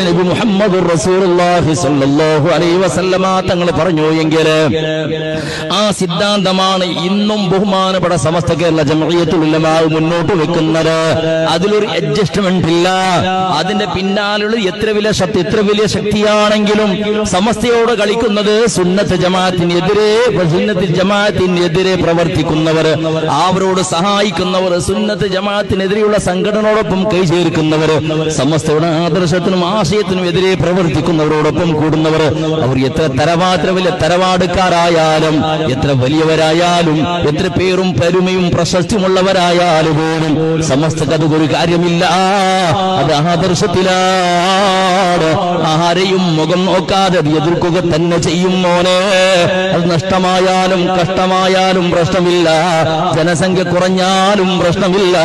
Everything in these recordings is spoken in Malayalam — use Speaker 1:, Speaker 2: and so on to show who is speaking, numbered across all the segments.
Speaker 1: നബി മുഹമ്മദ് തങ്ങൾ പറഞ്ഞു എങ്കിൽ ആ സിദ്ധാന്തമാണ് ഇന്നും ബഹുമാനപ്പെട്ട സമസ്ത കേരള ഉലമാ മുന്നോട്ട് വെക്കുന്നത്. അതിലൊരു അഡ്ജസ്റ്റ്മെന്റ് ഇല്ല. അതിന്റെ പിന്നാലുള്ള എത്ര വലിയ ശക്തി എത്ര വലിയ ശക്തിയാണെങ്കിലും സമസ്തയോട് കളിക്കുന്നത് സുന്നത്ത് ജമാഅത്തിനെതിരെ സുന്നത്ത് ജമാഅത്തിനെതിരെ പ്രവർത്തിക്കുന്നവർ അവരോട് സഹായിക്കുന്നവർ സുന്നത്ത് ജമാഅത്തിനെതിരെയുള്ള സംഘടനയോടൊപ്പം കൈചേർക്കുന്നവർ സമസ്തയുടെ ആദർശത്തിനും ആശയത്തിനും എതിരെ പ്രവർത്തിക്കുന്നവരോടൊപ്പം കൂടുന്നവർ അവർ എത്ര തരവാത്ര വലിയ തരവാടുക്കാരായാലും എത്ര വലിയവരായാലും എത്ര പേരും പെരുമയും പ്രശസ്തിയുമുള്ളവരായാലും പോലും സമസ്തക്ക് ഒരു കാര്യമില്ല. അത് ആദർശത്തിലാണ്. ആരെയും മുഖം നോക്കാതെ എതിർക്കുക തന്നെ ചെയ്യും മോനെ. അത് നഷ്ടമായാലും കഷ്ടമായാലും പ്രശ്നമില്ല. ജനസംഖ്യ കുറഞ്ഞാലും പ്രശ്നമില്ല.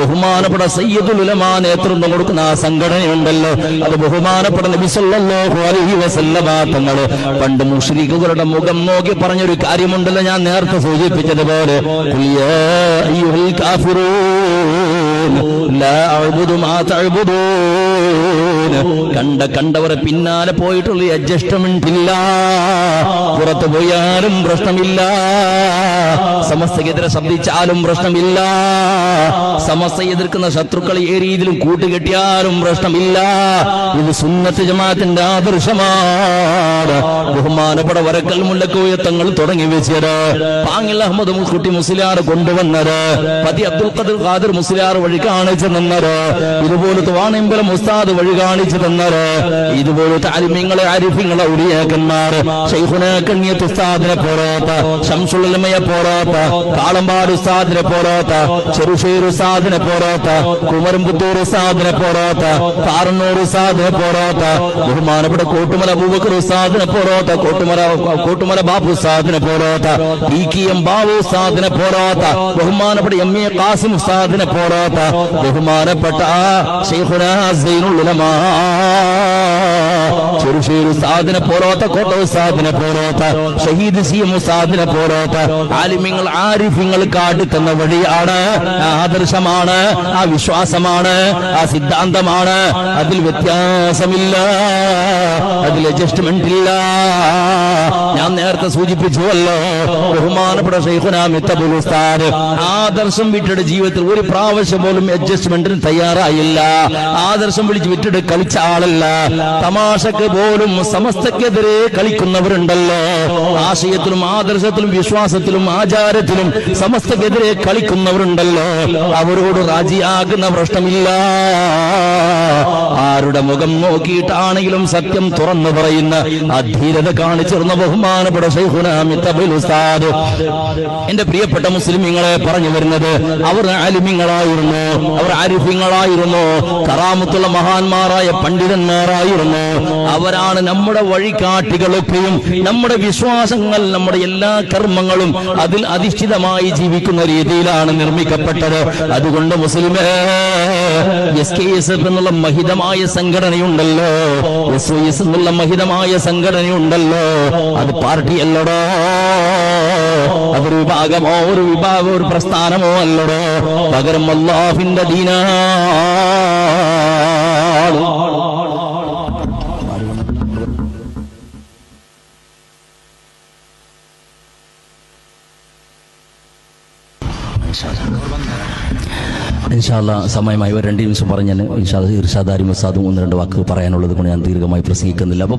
Speaker 1: ബഹുമാനപ്പെട്ട സയ്യദുലമാ നേതൃത്വം കൊടുക്കുന്ന ആ സംഘടനയുണ്ടല്ലോ. അത് ബഹുമാനപ്പെട്ട നബി സല്ലല്ലാഹു അലൈഹി പണ്ട് മുഷ്രീഖുകളുടെ മുഖം നോക്കി പറഞ്ഞൊരു കാര്യമുണ്ടല്ലോ ഞാൻ നേരത്തെ സൂചിപ്പിച്ചതുപോലെ. മാ തഅ്ബുദൂൻ. കണ്ട കണ്ടവരെ പിന്നാലെ പോയിട്ടുള്ള അഡ്ജസ്റ്റ്മെന്റ് ഇല്ല. പുറത്തു പോയാലും പ്രശ്നമില്ല. സമസ്തക്കെതിരെ ശബ്ദിച്ചാലും പ്രശ്നമില്ല. സമസ്ത എതിർക്കുന്ന ശത്രുക്കൾ ഏ രീതിയിലും കൂട്ടുകെട്ടിയാലും പ്രശ്നമില്ല. ഇത് സുന്നത്ത് ജമാഅത്തിന്റെ ആദർശമാണ്. ബഹുമാനപ്പെട്ട വരക്കൽ മുല്ലക്കോയ തങ്ങൾ തുടങ്ങി വെച്ചത്. പാങ്ങിൽ അഹമ്മദ് മുൽക്കുട്ടി മുസ്ലിയാർ കൊണ്ടുവന്നത്. പതി അബ്ദുൽ ഖദർ ഖാദർ മുസ്ലിയാർ വഴി കാണിച്ചു തന്നത്. ഇതുപോലത്തെ വാണിമ്പലം ഉസ്താദ് വഴി കാണിച്ചു തന്നത്. ഇതുപോലത്തെ അരിമ്യങ്ങളെ അരിഫിങ്ങളെ ഉടിയാക്കന്മാർ ഷെയ്ഖുന കണ്ണിയത്ത് ഉസ്താദിനെ പോരാത്ത ഷംസുള്ളമയെ പോരാത്ത കാളമ്പാട് ഉസ്താദിനെ പോരാത്ത ചെറുഷേർ ഉസ്താദിനെ പോരാത്ത കുമരംപുത്തൂർ ഉസ്താദിനെ പോരാത്ത പാറന്നൂർ ഉസ്താദിനെ പോരാത്ത ബഹുമാനപ്പെട്ട കോട്ടുമല അബൂബക്കർ ഉസ്താദിനെ പോരാത്ത കോട്ടുമല കോട്ടുമല ബാബു ഉസ്താദിനെ പോരാത്ത പി കെ എം ബാബു ഉസ്താദിനെ പോരാത്ത ബഹുമാനപ്പെട്ട എം എ കാസിം ഉസ്താദിനെ പോരാത്ത ബഹുമാനപ്പെട്ട ഷെയ്ഖുന സൈനുൽ ഉലമാ ചെറുശ്ശേരി ഉസ്താദിനെ കോട്ടവ് കോട്ട ഉസ്താദിനെ പോരാത്ത ഷഹീദ് സി എം ഉസ്താദിനെ പോരാത്ത ആലിമ്യങ്ങൾ ആരിഫ്യങ്ങൾ കാട്ടിത്തന്ന വഴിയാണ്. ആദർശമാണ് ആ വിശ്വാസമാണ് ആ സിദ്ധാന്തമാണ്. അതിൽ വ്യത്യാസമില്ല. അതിൽ അഡ്ജസ്റ്റ്മെന്റ് ഇല്ല. ഞാൻ നേരത്തെ സൂചിപ്പിച്ചുവല്ലോ ബഹുമാനപ്പെട്ട ആദർശം വിട്ടിട്ട് ജീവിതത്തിൽ ഒരു പ്രാവശ്യം പോലും അഡ്ജസ്റ്റ്മെന്റിന് തയ്യാറായില്ല. ആദർശം വിളിച്ച് വിട്ടിട്ട് കളിച്ച ആളല്ല. തമാശക്ക് പോലും സമസ്തക്കെതിരെ കളിക്കുന്നവരുണ്ടല്ലോ. ആശയത്തിലും ആദർശത്തിലും വിശ്വാസത്തിലും ആചാരത്തിലും സമസ്തക്കെതിരെ കളിക്കുന്നവരുണ്ടല്ലോ. അവരോട് രാജിയാകുന്ന പ്രശ്നമില്ല. ആരുടെ മുഖം നോക്കിയിട്ടാണെങ്കിലും സത്യം തുറന്നു പറയുന്ന ധീരത കാണിച്ചിരുന്ന ബഹുമാനപ്പെട്ട ഉസ്താദ്. എന്റെ പ്രിയപ്പെട്ട മുസ്ലിമീങ്ങളെ പറഞ്ഞു വരുന്നത് അവർ അലിമിങ്ങളായിരുന്നു അവർ അരിഹിങ്ങളായിരുന്നു കറാമത്തുള്ള മഹാന്മാരായ പണ്ഡിതന്മാരായിരുന്നു. അവരാണ് നമ്മുടെ വഴികാട്ടികളൊക്കെയും നമ്മുടെ വിശ്വാസങ്ങൾ നമ്മുടെ എല്ലാ കർമ്മങ്ങളും അതിൽ അധിഷ്ഠിതമായി ജീവിക്കുന്ന രീതിയിലാണ് നിർമ്മിക്കപ്പെട്ടത്. അതുകൊണ്ട് മുസ്ലിമേ എസ് കെ എസ് എഫ് എന്നുള്ള മഹിതമായ സംഘടനയുണ്ടല്ലോ. എസ് എസ് എന്നുള്ള മഹിതമായ സംഘടനയുണ്ടല്ലോ. അത് പാർട്ടിയല്ലടോ. അതൊരു വിഭാഗമോ ഒരു വിഭാഗം ഒരു പ്രസ്ഥാനമോ അല്ലടോ. പകരം അള്ളാഹിന്റെ ദീനാണ് ഇൻഷാല്ല സമയമായി. ഒരു രണ്ട് നിമിഷം പറഞ്ഞാൽ ഇൻഷാല്ല ഇർഷാദാരി മസാദും ഒന്ന് രണ്ട് വാക്ക് പറയാനുള്ളത് കൊണ്ട് ഞാൻ ദീർഘമായി പ്രസംഗിക്കുന്നില്ല. അപ്പൊ